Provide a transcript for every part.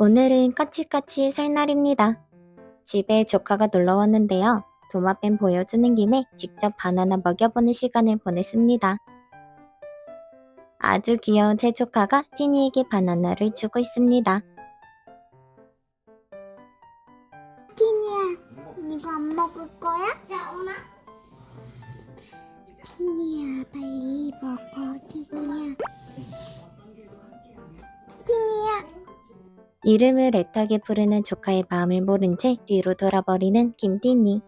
오늘은 까치까치 설날입니다. 집에 조카가 놀러 왔는데요. 도마뱀 보여주는 김에 직접 바나나 먹여보는 시간을 보냈습니다. 아주 귀여운 제 조카가 티니에게 바나나를 주고 있습니다. 티니야, 이거 안 먹을 거야? 야, 엄마. 이름을 애타게 부르는 조카의 마음을 모른 채 뒤로 돌아버리는 김티니.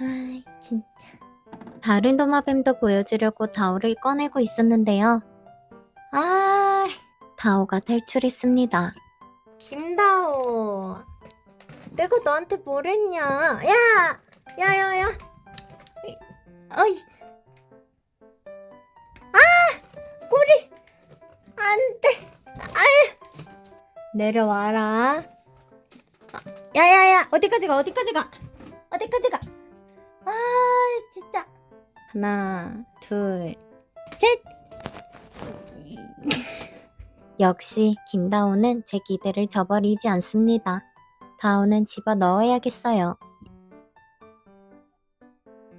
아이, 진짜. 다른 도마뱀도 보여주려고 다오를 꺼내고 있었는데요. 아, 다오가 탈출했습니다. 김다오. 내가 너한테 뭘 했냐? 야! 야, 야, 야. 이- 어이. 내려와라. 아, 야야야, 어디까지 가? 어디까지 가? 어디까지 가? 아, 진짜. 하나, 둘, 셋. 역시 김다오는 제 기대를 저버리지 않습니다. 다오는 집어 넣어야겠어요.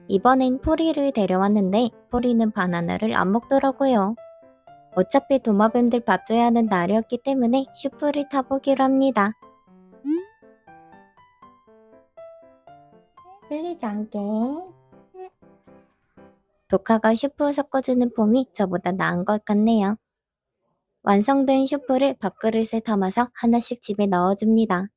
이번엔 포리를 데려왔는데 포리는 바나나를 안 먹더라고요. 어차피 도마뱀들 밥 줘야 하는 날이었기 때문에 슈프를 타보기로 합니다. 흘리지 않게. 조카가 슈프 섞어주는 폼이 저보다 나은 것 같네요. 완성된 슈프를 밥그릇에 담아서 하나씩 집에 넣어줍니다.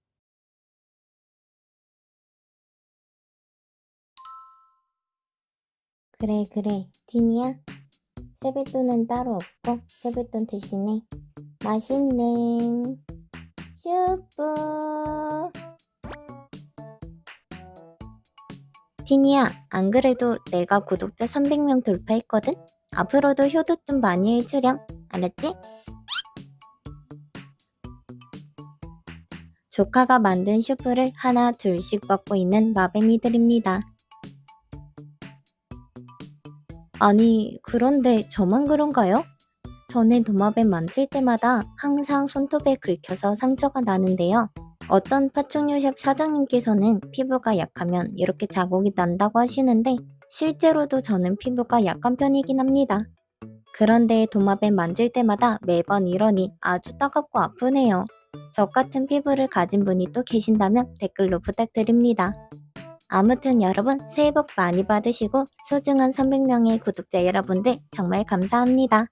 그래 그래 티니야 세뱃돈은 따로 없고 세뱃돈 대신에 맛있는 슈프 티니야 안 그래도 내가 구독자 300명 돌파했거든? 앞으로도 효도 좀 많이 해주렴 알았지? 조카가 만든 슈프를 하나 둘씩 먹고 있는 마뱀이들입니다. 아니, 그런데 저만 그런가요? 저는 도마뱀 만질 때마다 항상 손톱에 긁혀서 상처가 나는데요. 어떤 파충류샵 사장님께서는 피부가 약하면 이렇게 자국이 난다고 하시는데 실제로도 저는 피부가 약한 편이긴 합니다. 그런데 도마뱀 만질 때마다 매번 이러니 아주 따갑고 아프네요. 저 같은 피부를 가진 분이 또 계신다면 댓글로 부탁드립니다. 아무튼 여러분 새해 복 많이 받으시고 소중한 300명의 구독자 여러분들 정말 감사합니다.